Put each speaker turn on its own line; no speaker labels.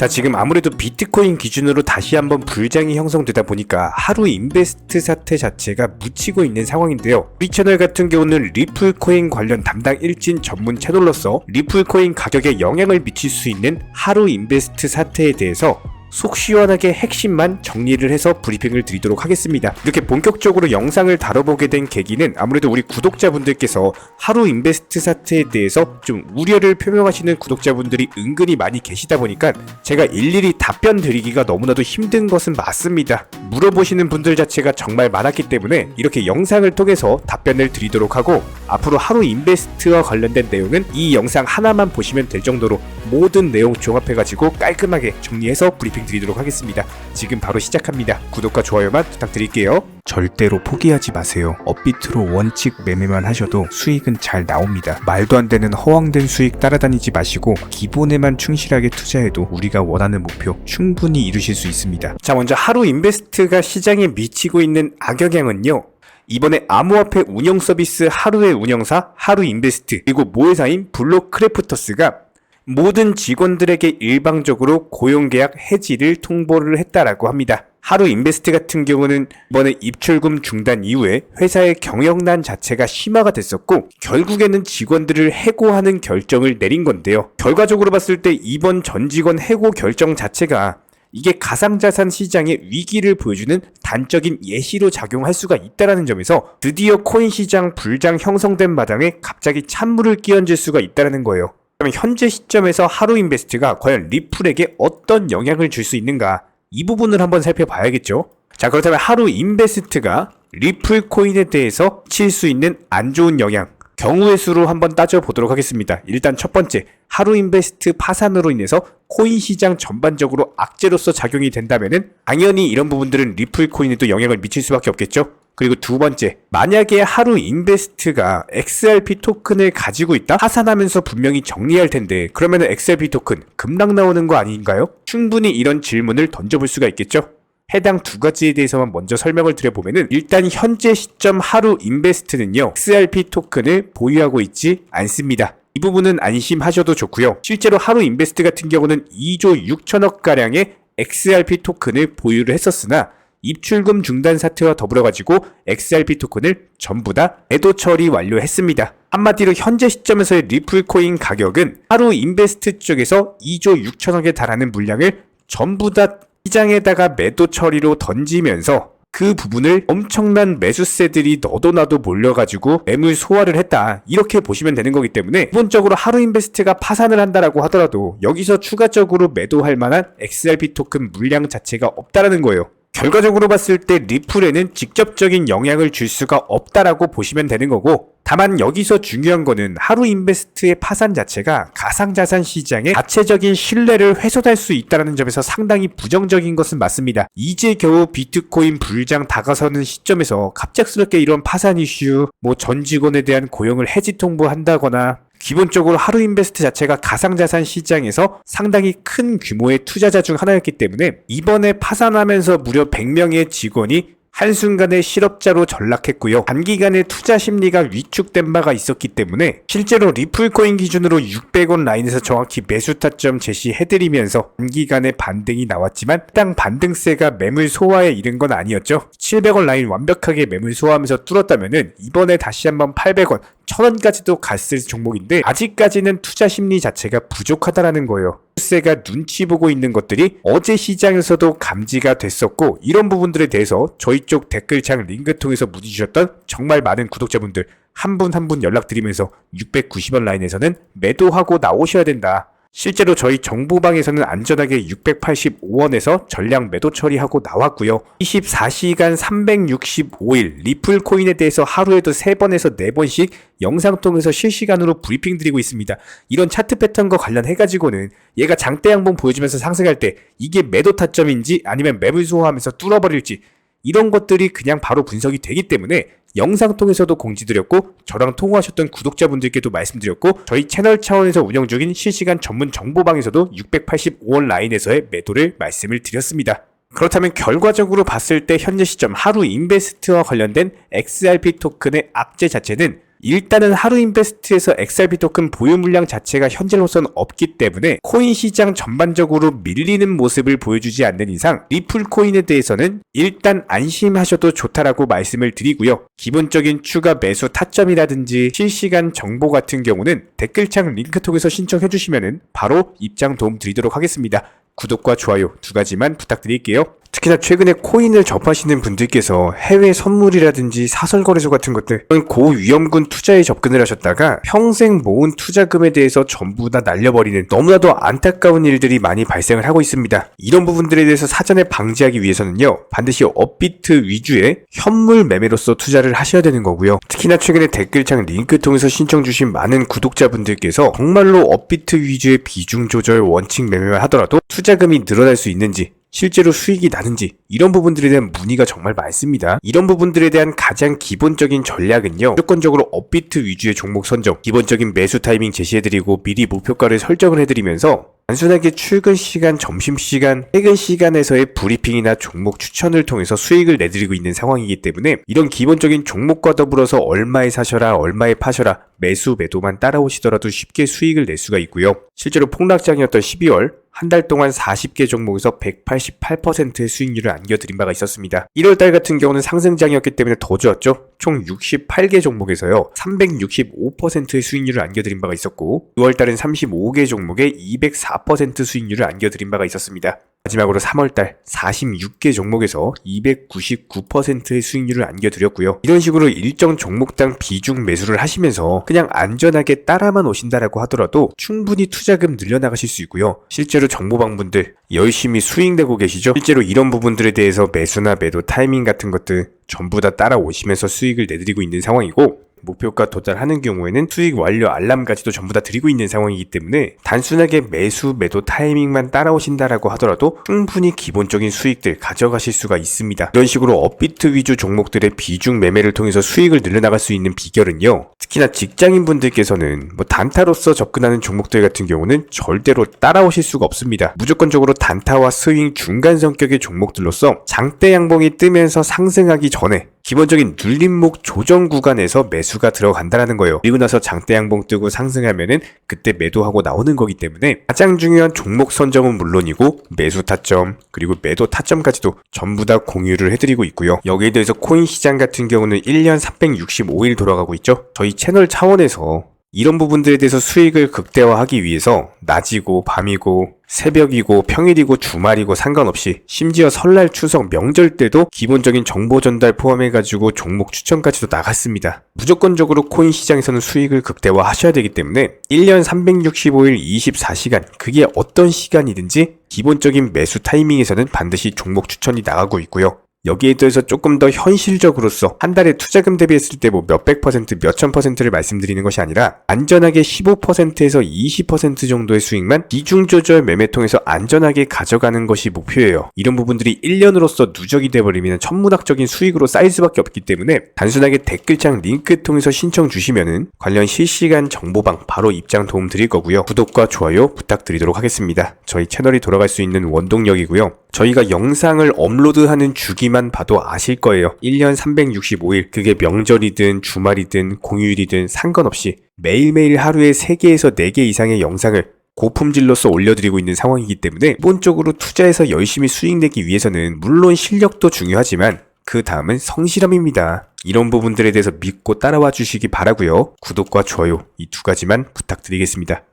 자 지금 아무래도 비트코인 기준으로 다시 한번 불장이 형성되다 보니까 하루 인베스트 사태 자체가 묻히고 있는 상황인데요. 우리 채널 같은 경우는 리플코인 관련 담당 일진 전문 채널로서 리플코인 가격에 영향을 미칠 수 있는 하루 인베스트 사태에 대해서 속 시원하게 핵심만 정리를 해서 브리핑을 드리도록 하겠습니다. 이렇게 본격적으로 영상을 다뤄보게 된 계기는 아무래도 우리 구독자분들께서 하루 인베스트 사태에 대해서 좀 우려를 표명하시는 구독자분들이 은근히 많이 계시다 보니까 제가 일일이 답변 드리기가 너무나도 힘든 것은 맞습니다. 물어보시는 분들 자체가 정말 많았기 때문에 이렇게 영상을 통해서 답변을 드리도록 하고 앞으로 하루 인베스트와 관련된 내용은 이 영상 하나만 보시면 될 정도로 모든 내용 종합해가지고 깔끔하게 정리해서 브리핑 드리도록 하겠습니다. 지금 바로 시작합니다. 구독과 좋아요만 부탁드릴게요. 절대로 포기하지 마세요. 업비트로 원칙 매매만 하셔도 수익은 잘 나옵니다. 말도 안 되는 허황된 수익 따라다니지 마시고 기본에만 충실하게 투자해도 우리가 원하는 목표 충분히 이루실 수 있습니다. 자, 먼저 하루 인베스트 가 시장에 미치고 있는 악영향은요. 이번에 암호화폐 운영 서비스 하루의 운영사 하루 인베스트 그리고 모회사인 블록 크래프터스가 모든 직원들에게 일방적으로 고용계약 해지를 통보를 했다라고 합니다. 하루 인베스트 같은 경우는 이번에 입출금 중단 이후에 회사의 경영난 자체가 심화가 됐었고 결국에는 직원들을 해고하는 결정을 내린 건데요. 결과적으로 봤을 때 이번 전 직원 해고 결정 자체가 이게 가상자산 시장의 위기를 보여주는 단적인 예시로 작용할 수가 있다라는 점에서 드디어 코인 시장 불장 형성된 마당에 갑자기 찬물을 끼얹을 수가 있다라는 거예요. 그러면 현재 시점에서 하루 인베스트가 과연 리플에게 어떤 영향을 줄 수 있는가 이 부분을 한번 살펴봐야겠죠. 자 그렇다면 하루 인베스트가 리플 코인에 대해서 칠 수 있는 안 좋은 영향 경우의 수로 한번 따져보도록 하겠습니다. 일단 첫 번째, 하루 인베스트 파산으로 인해서 코인 시장 전반적으로 악재로서 작용이 된다면은 당연히 이런 부분들은 리플 코인에도 영향을 미칠 수밖에 없겠죠. 그리고 두 번째, 만약에 하루 인베스트가 XRP 토큰을 가지고 있다? 파산하면서 분명히 정리할 텐데, 그러면은 XRP 토큰 급락 나오는 거 아닌가요? 충분히 이런 질문을 던져볼 수가 있겠죠? 해당 두 가지에 대해서만 먼저 설명을 드려보면은 일단 현재 시점 하루 인베스트는요 XRP 토큰을 보유하고 있지 않습니다. 이 부분은 안심하셔도 좋고요. 실제로 하루 인베스트 같은 경우는 2조 6천억 가량의 XRP 토큰을 보유를 했었으나 입출금 중단 사태와 더불어 가지고 XRP 토큰을 전부 다 매도 처리 완료했습니다. 한마디로 현재 시점에서의 리플 코인 가격은 하루 인베스트 쪽에서 2조 6천억에 달하는 물량을 전부 다 시장에다가 매도 처리로 던지면서 그 부분을 엄청난 매수세들이 너도 나도 몰려가지고 매물 소화를 했다. 이렇게 보시면 되는 거기 때문에 기본적으로 하루 인베스트가 파산을 한다라고 하더라도 여기서 추가적으로 매도할 만한 XRP 토큰 물량 자체가 없다라는 거예요. 결과적으로 봤을 때 리플에는 직접적인 영향을 줄 수가 없다라고 보시면 되는 거고 다만 여기서 중요한 거는 하루 인베스트의 파산 자체가 가상자산 시장의 자체적인 신뢰를 훼손할 수 있다는 점에서 상당히 부정적인 것은 맞습니다. 이제 겨우 비트코인 불장 다가서는 시점에서 갑작스럽게 이런 파산 이슈, 뭐 전 직원에 대한 고용을 해지 통보한다거나 기본적으로 하루 인베스트 자체가 가상자산 시장에서 상당히 큰 규모의 투자자 중 하나였기 때문에 이번에 파산하면서 무려 100명의 직원이 한순간에 실업자로 전락했고요. 단기간에 투자 심리가 위축된 바가 있었기 때문에 실제로 리플코인 기준으로 600원 라인에서 정확히 매수 타점 제시해드리면서 단기간에 반등이 나왔지만 해당 반등세가 매물 소화에 이른 건 아니었죠. 700원 라인 완벽하게 매물 소화하면서 뚫었다면은 이번에 다시 한번 800원, 1000원까지도 갔을 종목인데 아직까지는 투자 심리 자체가 부족하다라는 거예요. 세가 눈치 보고 있는 것들이 어제 시장에서도 감지가 됐었고 이런 부분들에 대해서 저희 쪽 댓글창 링크 통해서 문의 주셨던 정말 많은 구독자분들 한 분 한 분 연락드리면서 690원 라인에서는 매도하고 나오셔야 된다. 실제로 저희 정보방에서는 안전하게 685원에서 전량 매도 처리하고 나왔고요. 24시간 365일 리플 코인에 대해서 하루에도 3번에서 4번씩 영상 통해서 실시간으로 브리핑 드리고 있습니다. 이런 차트 패턴과 관련해 가지고는 얘가 장대 양봉 보여주면서 상승할 때 이게 매도 타점인지 아니면 매물 소화하면서 뚫어버릴지 이런 것들이 그냥 바로 분석이 되기 때문에 영상 통해서도 공지드렸고 저랑 통화하셨던 구독자분들께도 말씀드렸고 저희 채널 차원에서 운영 중인 실시간 전문 정보방에서도 685원 라인에서의 매도를 말씀을 드렸습니다. 그렇다면 결과적으로 봤을 때 현재 시점 하루 인베스트와 관련된 XRP 토큰의 악재 자체는 일단은 하루 인베스트에서 XRP 토큰 보유 물량 자체가 현재로서는 없기 때문에 코인 시장 전반적으로 밀리는 모습을 보여주지 않는 이상 리플 코인에 대해서는 일단 안심하셔도 좋다라고 말씀을 드리고요. 기본적인 추가 매수 타점이라든지 실시간 정보 같은 경우는 댓글창 링크 통해서 신청해 주시면은 바로 입장 도움 드리도록 하겠습니다. 구독과 좋아요 두 가지만 부탁드릴게요. 특히나 최근에 코인을 접하시는 분들께서 해외 선물이라든지 사설 거래소 같은 것들 이런 고위험군 투자에 접근을 하셨다가 평생 모은 투자금에 대해서 전부 다 날려버리는 너무나도 안타까운 일들이 많이 발생을 하고 있습니다. 이런 부분들에 대해서 사전에 방지하기 위해서는요 반드시 업비트 위주의 현물 매매로서 투자를 하셔야 되는 거고요. 특히나 최근에 댓글창 링크 통해서 신청 주신 많은 구독자분들께서 정말로 업비트 위주의 비중 조절 원칙 매매만 하더라도 투자금이 늘어날 수 있는지 실제로 수익이 나는지 이런 부분들에 대한 문의가 정말 많습니다. 이런 부분들에 대한 가장 기본적인 전략은요. 무조건적으로 업비트 위주의 종목 선정, 기본적인 매수 타이밍 제시해드리고 미리 목표가를 설정을 해드리면서 단순하게 출근 시간, 점심 시간, 퇴근 시간에서의 브리핑이나 종목 추천을 통해서 수익을 내드리고 있는 상황이기 때문에 이런 기본적인 종목과 더불어서 얼마에 사셔라, 얼마에 파셔라, 매수 매도만 따라오시더라도 쉽게 수익을 낼 수가 있고요. 실제로 폭락장이었던 12월 한 달 동안 40개 종목에서 188%의 수익률을 안겨드린 바가 있었습니다. 1월달 같은 경우는 상승장이었기 때문에 더 좋았죠. 총 68개 종목에서요 365%의 수익률을 안겨드린 바가 있었고 6월달은 35개 종목에 204% 수익률을 안겨드린 바가 있었습니다. 마지막으로 3월달 46개 종목에서 299%의 수익률을 안겨드렸고요. 이런 식으로 일정 종목당 비중 매수를 하시면서 그냥 안전하게 따라만 오신다라고 하더라도 충분히 투자금 늘려나가실 수 있고요. 실제로 정보방분들 열심히 수익 내고 계시죠? 실제로 이런 부분들에 대해서 매수나 매도 타이밍 같은 것들 전부 다 따라오시면서 수익을 내드리고 있는 상황이고 목표가 도달하는 경우에는 수익 완료 알람까지도 전부 다 드리고 있는 상황이기 때문에 단순하게 매수 매도 타이밍만 따라오신다라고 하더라도 충분히 기본적인 수익들 가져가실 수가 있습니다. 이런 식으로 업비트 위주 종목들의 비중 매매를 통해서 수익을 늘려나갈 수 있는 비결은요. 특히나 직장인 분들께서는 뭐 단타로서 접근하는 종목들 같은 경우는 절대로 따라오실 수가 없습니다. 무조건적으로 단타와 스윙 중간 성격의 종목들로서 장대 양봉이 뜨면서 상승하기 전에 기본적인 눌림목 조정 구간에서 매수가 들어간다라는 거예요. 그리고 나서 장대 양봉 뜨고 상승하면은 그때 매도하고 나오는 거기 때문에 가장 중요한 종목 선정은 물론이고 매수 타점 그리고 매도 타점까지도 전부 다 공유를 해드리고 있고요. 여기에 대해서 코인 시장 같은 경우는 1년 365일 돌아가고 있죠. 저희 채널 차원에서 이런 부분들에 대해서 수익을 극대화하기 위해서 낮이고 밤이고 새벽이고 평일이고 주말이고 상관없이 심지어 설날 추석 명절 때도 기본적인 정보 전달 포함해가지고 종목 추천까지도 나갔습니다. 무조건적으로 코인 시장에서는 수익을 극대화 하셔야 되기 때문에 1년 365일 24시간 그게 어떤 시간이든지 기본적인 매수 타이밍에서는 반드시 종목 추천이 나가고 있고요. 여기에 대해서 조금 더 현실적으로서 한 달에 투자금 대비했을 때 뭐 몇백 퍼센트, 몇천 퍼센트를 말씀드리는 것이 아니라 안전하게 15%에서 20% 정도의 수익만 비중 조절 매매 통해서 안전하게 가져가는 것이 목표예요. 이런 부분들이 1년으로서 누적이 돼버리면 천문학적인 수익으로 쌓일 수밖에 없기 때문에 단순하게 댓글창 링크 통해서 신청 주시면은 관련 실시간 정보방 바로 입장 도움 드릴 거고요. 구독과 좋아요 부탁드리도록 하겠습니다. 저희 채널이 돌아갈 수 있는 원동력이고요. 저희가 영상을 업로드하는 주 기만 봐도 아실 거예요. 1년 365일, 그게 명절이든 주말이든 공휴일이든 상관없이 매일매일 하루에 3개에서 4개 이상의 영상을 고품질로서 올려드리고 있는 상황이기 때문에 기본적으로 투자해서 열심히 수익 내기 위해서는 물론 실력도 중요하지만 그 다음은 성실함입니다. 이런 부분들에 대해서 믿고 따라와 주시기 바라고요. 구독과 좋아요 이 두 가지만 부탁드리겠습니다.